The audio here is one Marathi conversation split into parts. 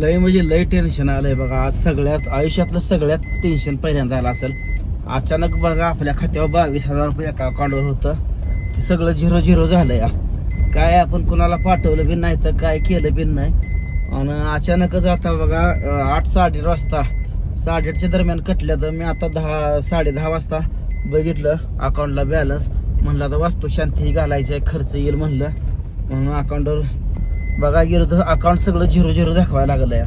लय म्हणजे लय टेन्शन आलंय बघा. आज सगळ्यात आयुष्यातलं सगळ्यात टेन्शन पहिल्यांदा आलं असेल. अचानक बघा आपल्या खात्यावर बावीस हजार रुपये एका अकाउंटवर होतं. ते सगळं झिरो झिरो झालं या. काय आपण कुणाला पाठवलं बी नाही तर काय केलं बी नाही. आणि अचानकच आता बघा आठ साडेआठ वाजता साडेआठच्या दरम्यान कटल्या तर मी आता दहा साडे दहा वाजता बघितलं अकाउंटला बॅलन्स म्हणलं आता वास्तू शांती घालायचं आहे खर्च येईल म्हणलं. म्हणून अकाउंटवर बघा गेलो तर अकाउंट सगळं झिरो झिरो दाखवायला लागलं या.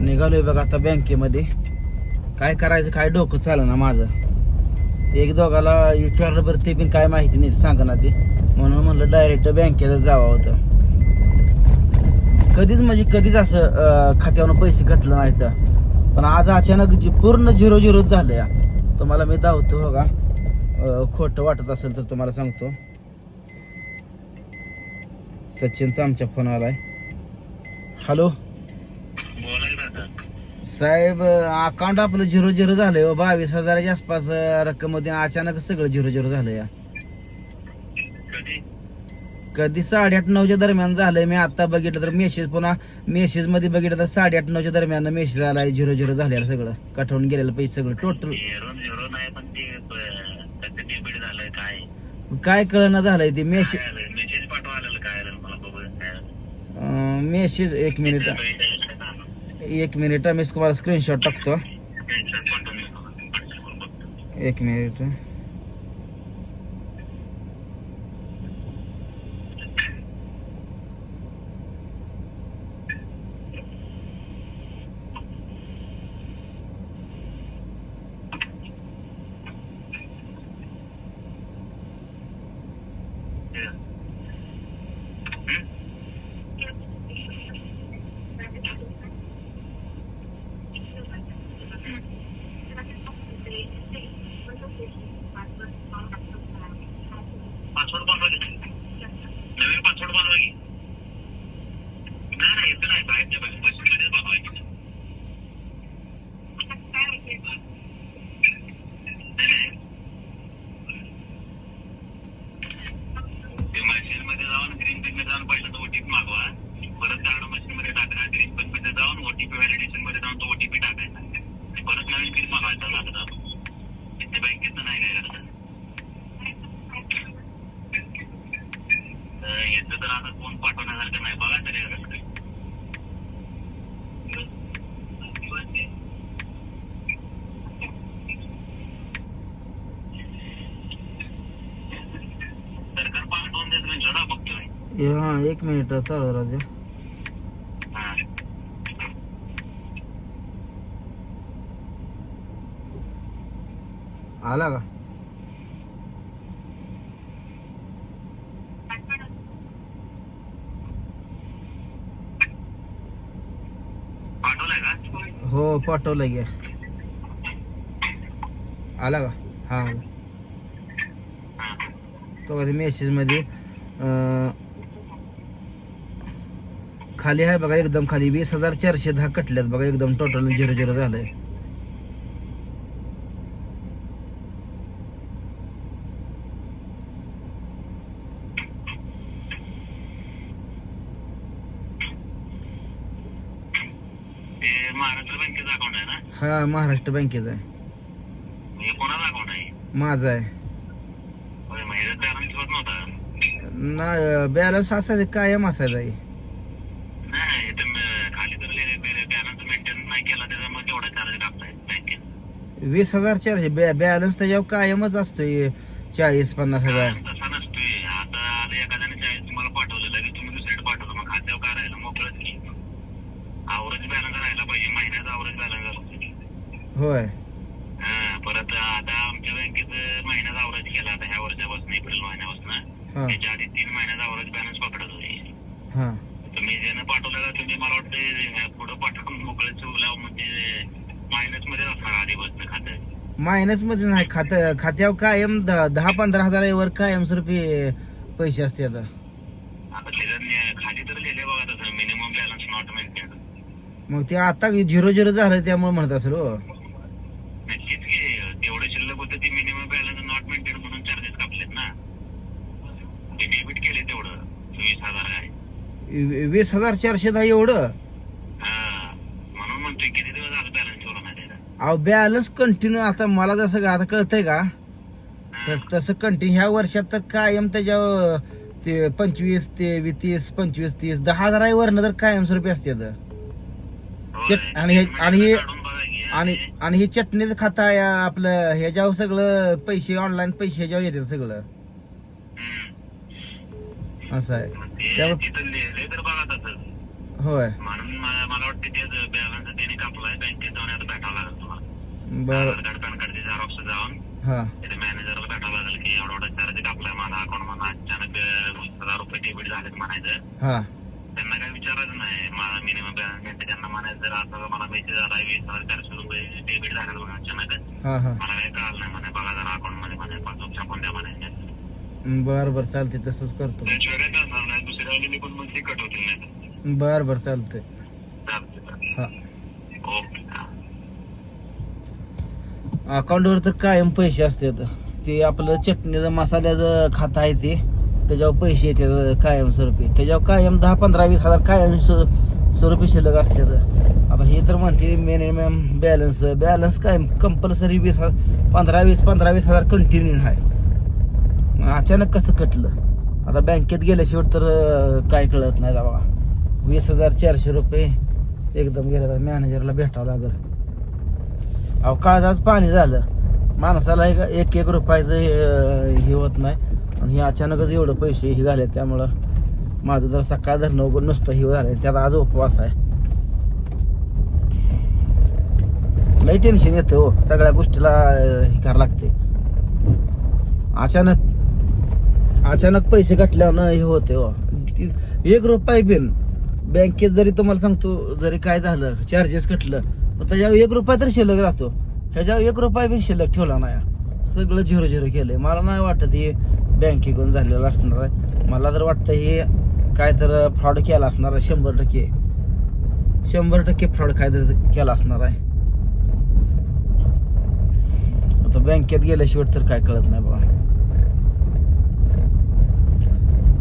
निघालोय बघा आता बँकेमध्ये. काय करायचं काय डोकं चालं ना माझं. एक दोघाला विचारलं बरं ते पण काय माहिती नीट सांगा ना ते. म्हणून म्हणलं डायरेक्ट बँकेत जावं होतं. कधीच म्हणजे कधीच असं खात्यावर पैसे कटलं नाही तर. पण आज अचानक जे पूर्ण झिरो झिरोच झालं या. तुम्हाला मी दावतो हो का? खोटं वाटत असेल तर तुम्हाला सांगतो. सचिनचा आमच्या फोन आलाय. हॅलो साहेब अकाउंट आपलं झिरो झिरो झालंय हो, बावीस हजाराच्या आसपास रक्कम होती अचानक सगळं झिरो झिरो झालं या. कधी? साडेआठ नऊच्या दरम्यान झालंय. मी आता बघितलं तर मेसेज पुन्हा मेसेजमध्ये बघितलं तर साडेआठ नऊच्या दरम्यान मेसेज आलाय. झिरो झिरो झालेलं सगळं. कठवून गेलेलं पैसे सगळं. टोटल झिरो नाही पण ते झालंय काय? काय कळना झालंय ते मेसेज मेसेज पाठवायला काय आलं मला बघून मेसेज एक मिनिट एक मिनिट मी तुम्हाला स्क्रीनशॉट टाकतो. एक मिनिट Yeah. याचं तर आता फोन पाठवण्यासारखं नाही बघा तरी आता. सरकार पाठवून देत नाही जरा बघतोय हा एक मिनिट चालू हा. आला का पाठवलंय का हो पाठवलं घ्या आला का? हा तो कधी मेसेजमध्ये खाली आहे बघा एकदम खाली. वीस हजार चारशे दहा कटल्यात बघा एकदम टोटल झिरो झिरो झालं आहे ते महाराष्ट्र बँकेचं अकाउंट आहे ना? हा महाराष्ट्र बँकेचा आहे. कोणाचं अकाउंट आहे? माझा आहे. होय, मग ह्याच्यात बॅलन्स नव्हता? ना बॅलन्स असायचं कायम असायचा आहे. नाही खाली तर बॅलन्स मेंटेन नाही केला त्याच्यामुळे तेवढा चार्ज कापताय बँकेत वीस हजार चारशे बॅ बॅलन्स त्याच्यावर कायमच असतोय चाळीस पन्नास हजार तसा नसतोय आता आलं एखाद्याने चाळीस तुम्हाला पाठवलं लगेच तुम्ही दुसरीकडे पाठवलं मग खात्यावर काय राहिलं मोकळच की आवरेज बॅलन्स राहायला पाहिजे महिन्याचा आवरेज बॅलन्स झाला होय. हा, परत आता आमच्या बँकेत महिन्याचा आवरेज केला. आता ह्या वर्षापासून एप्रिल महिन्यापासून त्याच्या आधी तीन महिन्याचा आवरेज बॅलन्स पकडत होते. हा. तुम्ही ज्यानं पाठवलं का तुम्ही मला वाटतं पुढं पाठवून मोकळे चुकल्या म्हणजे मायनसमध्ये असणार आधीपासून खातं. मायनसमध्ये नाही खात खात्यावर कायम दहा पंधरा हजारावर कायम स्वरूपी पैसे असते आता. आता खाली तर लिहिले बघा तसं मिनिमम बॅलन्स नॉट मेंटेन मग ते आता झिरो झिरो झालं त्यामुळे म्हणत असेल हो. नक्कीच की तेवढे शिल्लक होतं ते मिनिमम बॅलन्स नॉट मेंटेन म्हणून चार्जेस कापलेत ना. ते डेबिट केले तेवढं वीस हजार आहे. वीस हजार चारशे दहा एवढं? म्हणतोय किती दिवस झालं बॅलन्स ठेवला नाही त्याचा अहो बॅलन्स कंटिन्यू आता मला जसं आता कळतंय का? तस- तसं कंटिन्यू ह्या वर्षात तर कायम त्याच्यावर ते पंचवीस ते तीस पंचवीस तीस दहा हजारावरनं तर कायमस्वरूपी असते तर. चट- आणि हे- आणि हे- आणि आणि हे चटणीचं खाता आहे आपलं ह्याच्यावर सगळं पैसे ऑनलाईन पैसे ह्याच्यावर येतात सगळं. असं आहे. मग ते त्यामुळे- तिथं लिहिलंय तर बघा तसंच होय. म्हणून मला मला वाटतं ते बॅलन्स त्याने कापलाय बँकेत जाऊन आता भेटावं लागेल तुम्हाला. बर. आधार कार्ड पॅन कार्डचे झेरॉक्स जाऊन हा. तिथे मॅनेजरला भेटावं लागेल की एवढा एवढा चार्ज कापलाय माझा अकाउंट म्हणून अचानक अं, वीस हजार रुपये डेबिट झालेत म्हणायचं. हा. विचारायचं नाही. माझा मिनिमम बॅलन्स घ्यायचं त्यांना म्हणायचं जर आता मला मेसेज आला वीस हजार चारशे रुपये डेबिट झाले म्हणून अचानक हा हा. मला काही कळालं नाही म्हणे. बघा जरा अकाउंटमध्ये म्हणे पासबुक छापून द्या म्हणे. बर बर चालते तसंच करतो. त्याशिवाय काय करणार नाही. दुसऱ्या आलेली पण मग ते कट होतील नाही बर बर चालतंय चालते चालते हा. ओके हा. अकाउंटवर तर कायम पैसे असतात. ते आपलं चटणीचं मसाल्याचं खातं आहे ते. त्याच्यावर पैसे येतात कायमस्वरूपी त्याच्यावर कायम दहा पंधरा वीस हजार कायम स्वरूपी शिल्लक असते आता हे तर म्हणते मिनिमम बॅलन्स बॅलन्स काय कंपल्सरी वीस हजार पंधरा वीस पंधरा वीस हजार कंटिन्यू आहे मग अचानक कसं कटलं? आता बँकेत गेल्याशिवाय तर काय कळत नाही बाबा. वीस हजार चारशे रुपये एकदम गेले तर मॅनेजरला भेटावं लागेल. अहो काळजाच पाणी झालं. माणसाला एक एक रुपयाचं हे होत नाही. आणि हे अचानकच एवढं पैसे हे झाले त्यामुळं माझं जर सकाळ धरणं उघड नुसतं हे झालं त्यात आज उपवास आहे. लई टेन्शन येतं हो. सगळ्या गोष्टीला हे करावं लागते अचानक अचानक पैसे घटल्यानं हे होते हो. एक रुपये बिन बँकेत जरी तुम्हाला सांगतो जरी काय झालं चार्जेस कटलं त्याच्यावर एक रुपया तर शिल्लक राहतो. ह्याच्यावर एक रुपया बिन शिल्लक ठेवला नाही. सगळं झिरो झिरो केलंय. मला नाही वाटत हे बँकेकडून झालेलं असणार आहे. मला तर वाटतं हे काय तर फ्रॉड केला असणार आहे शंभर टक्के. शंभर टक्के फ्रॉड काय तर केला असणार आहे. आता बँकेत गेल्याशिवाय तर काय कळत नाही बाबा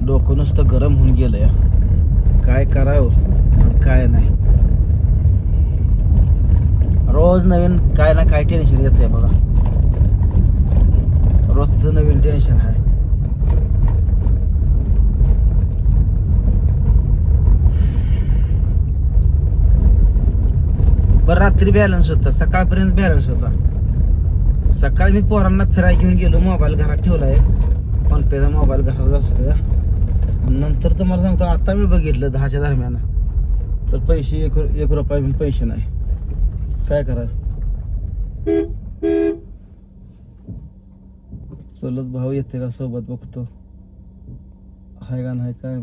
डोकं नुसतं गरम होऊन गेलंय. काय करावं? काय नाही. रोज नवीन काय ना काय टेन्शन येत आहे बघा. रोजचं नवीन टेन्शन आहे. बरं रात्री बॅलन्स होता सकाळपर्यंत बॅलन्स होता. सकाळी मी पोरांना फिराय घेऊन गेलो मोबाईल घरात ठेवलाय. फोनपेचा मोबाईल घरात असतो नंतर तर मला सांगतो आता मी बघितलं दहाच्या दरम्यान. तर पैसे एक एक रुपया पण पैसे नाही. काय करायचं चलत भाऊ येते का? सोबत बघतो. हाय का नाही काय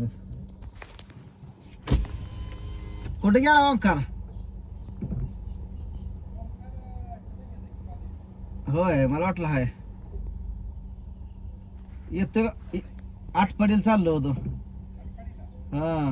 कुठे गेला ओंकार? होय मला वाटलं हाय. येतो का? आठ पडेल चाललो होतो. हा.